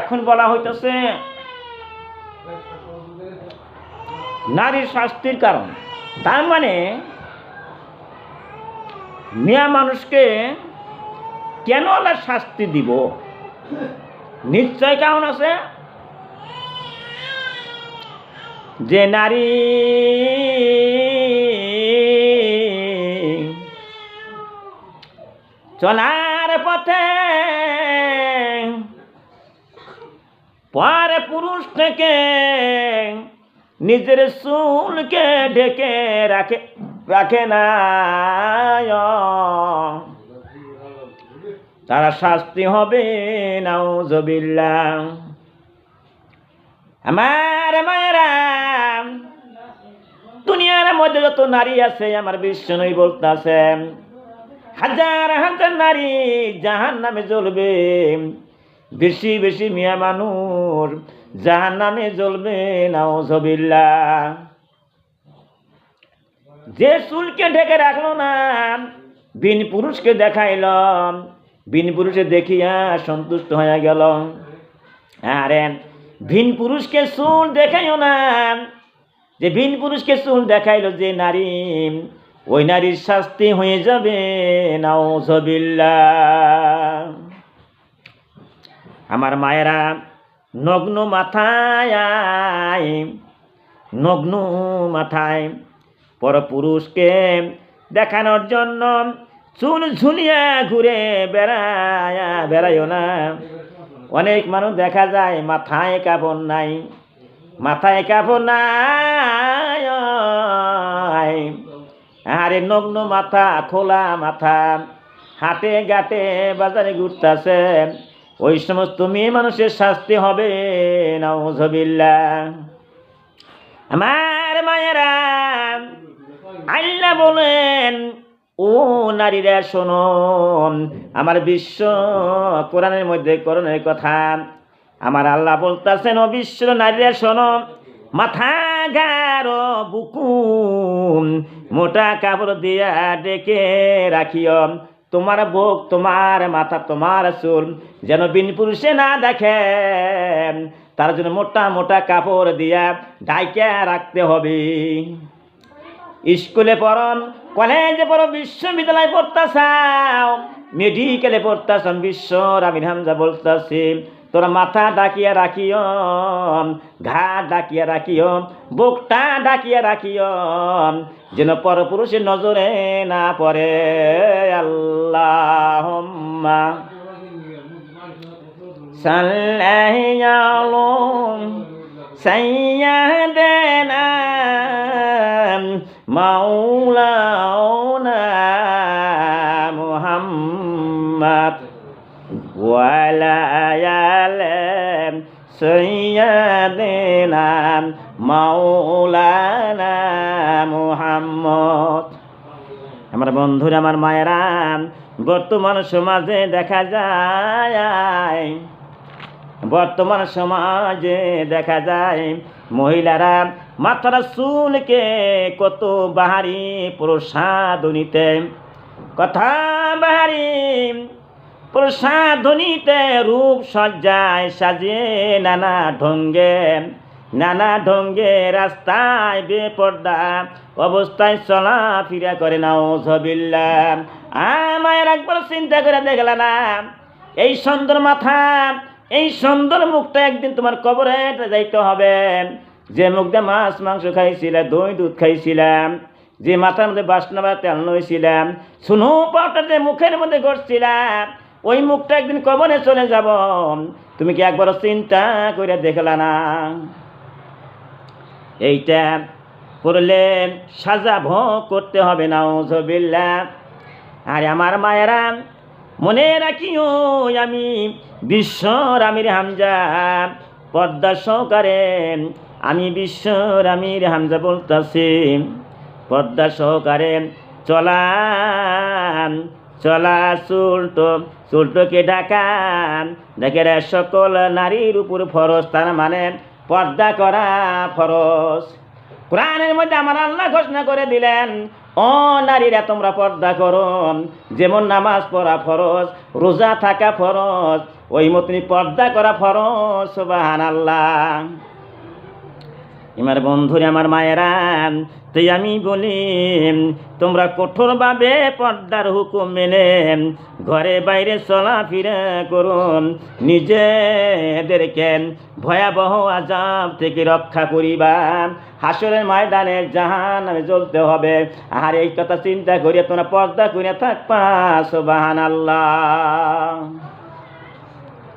এখন বলা হইতেছে, নারীর শাস্তির কারণ। তার মানে মিয়া মানুষকে কেন আল্লাহ শাস্তি দিব? নিশ্চয় কারণ আছে। যে নারী চলার পথে পরে পুরুষ থেকে নিজের চুলকে ঢেকে রাখে রাখে না। তারা শাস্তি হবে নাও নাউজবিল্লা আমার মায়েরা, দুনিয়ার মধ্যে যত নারী আছে, আমার বিশ্ব নই বলতেছে, হাজার হাজার নারী জাহান নামে জ্বলবে। বেশি বেশি মিয়া মানুষ জাহান নামে জ্বলবে নাউজবিল্লা যে চুলকে ঢেকে রাখল না, বিন পুরুষকে দেখাইলাম বিন পুরুষে দেখিয়া সন্তুষ্ট হয়ে গেল। আরে ভিন পুরুষকে চুল দেখাইও না। যে ভিন পুরুষকে চুল দেখাইলো যে নারী, ওই নারীর শাস্তি হয়ে যাবে নাউজবিল্লা আমার মায়েরা নগ্ন মাথায় নগ্ন মাথায় পরপুরুষকে দেখানোর জন্য চুল ঝুলিয়া ঘুরে বেড়ায় বেড়াইও না। অনেক মানুষ দেখা যায়, মাথায় কাপড় নাই, মাথায় কাপড় নাই। আরে নগ্ন মাথা, খোলা মাথা, হাটে ঘাটে বাজারে ঘুরতেছে। ওই সমস্ত মেয়ে মানুষের শাস্তি হবে নাউজবিল্লা আমার মায়েরা আল্লাহ বলেন, ও নারীরা, শোনো, আমার বিশ্ব কোরআনের মধ্যে করণের কথা। আমার আল্লাহ বলতেছেন, ও বিশ্ব নারীরা, শোনো, মাথা গারো বুকু মোটা কাপড় দিয়া ডেকে রাখিও। তোমার বুক, তোমার মাথা, তোমার চুল যেন বিন পুরুষে না দেখে। তার জন্য মোটা মোটা কাপড় দিয়া ঢাইকা রাখতে হবে। স্কুলে পড়ন, কলেজে পড়ো বিশ্ববিদ্যালয়ে পড়তাছাও। মেডিকেলে পড়তাছন, বিশ্ব আমির হামজা বলতাছি, তোরা মাথা ডাকিয়া রাখিও, ঘা ডাকিয়া রাখিও, বুকটা ডাকিয়া রাখিও। যেন পরপুরুষের নজরে না পরে আল্লাহ সাল্লাহ সাইয়াদেনা মাওলা সৈয়দেনা মাওলানা মুহাম্মদ। আমার বন্ধুরা, আমার মায়েরা, বর্তমান সমাজে দেখা যায়, বর্তমান সমাজে দেখা যায়, মহিলারা মাথার চুলকে কত বাহারি প্রসাদনিতে কথা বাহারি প্রসাদনীতে রূপ সজ্জায় সাজিয়ে নানা ঢঙ্গে নানা ঢঙ্গে রাস্তায় বেপর্দা অবস্থায় চলাফেরা করে নাও ছবিল্লা একবার চিন্তা করে দেখলা না, এই সুন্দর মাথা, এই সুন্দর মুখটা একদিন তোমার কবরে যাইতে হবে। যে মুখ দিয়ে মাছ, মাংস খাইছিলাম, দই দুধ খাইছিলাম, যে মাথার মধ্যে বাসনা বা তেল নইছিলাম শুনো পাউটা যে মুখের মধ্যে ঘটছিলাম ওই মুখটা একদিন কবরে চলে যাব। তুমি কি একবার চিন্তা করে দেখলা না? এইটা করলে সাজা ভোগ করতে হবে না ওজবিল্লা আর আমার মায়েরা, মনে রাখিও, আমি বিশ্বর আমির হামজা, পর্দা সহকারে আমি বিশ্বর আমির হামজা বলতেছি। পর্দা সহকারে চলা চলা চুলটো চুলটোকে ঢাকা দেখে সকল নারীর উপর ফরজ, তার মানে পর্দা করা ফরজ। কোরআনের মধ্যে আমার আল্লাহ ঘোষণা করে দিলেন, ও নারীরা, তোমরা পর্দা করো। যেমন নামাজ পড়া ফরজ, রোজা থাকা ফরজ, ওই মতনই পর্দা করা ফরজ সুবাহান আল্লাহ আমার বন্ধুরে আমার মায়েরা, তাই আমি বলি, তোমরা কঠোরভাবে পর্দার হুকুম মেনে ঘরে বাইরে চলাফেরা করুন নিজেদেরকে ভয়াবহ আজাব থেকে রক্ষা করিবা। হাসরের ময়দানে জাহান আমি জ্বলতে হবে। আর এই কথা চিন্তা করিয়া তোমরা পর্দা করিয়া থাকবা সুবাহান আল্লাহ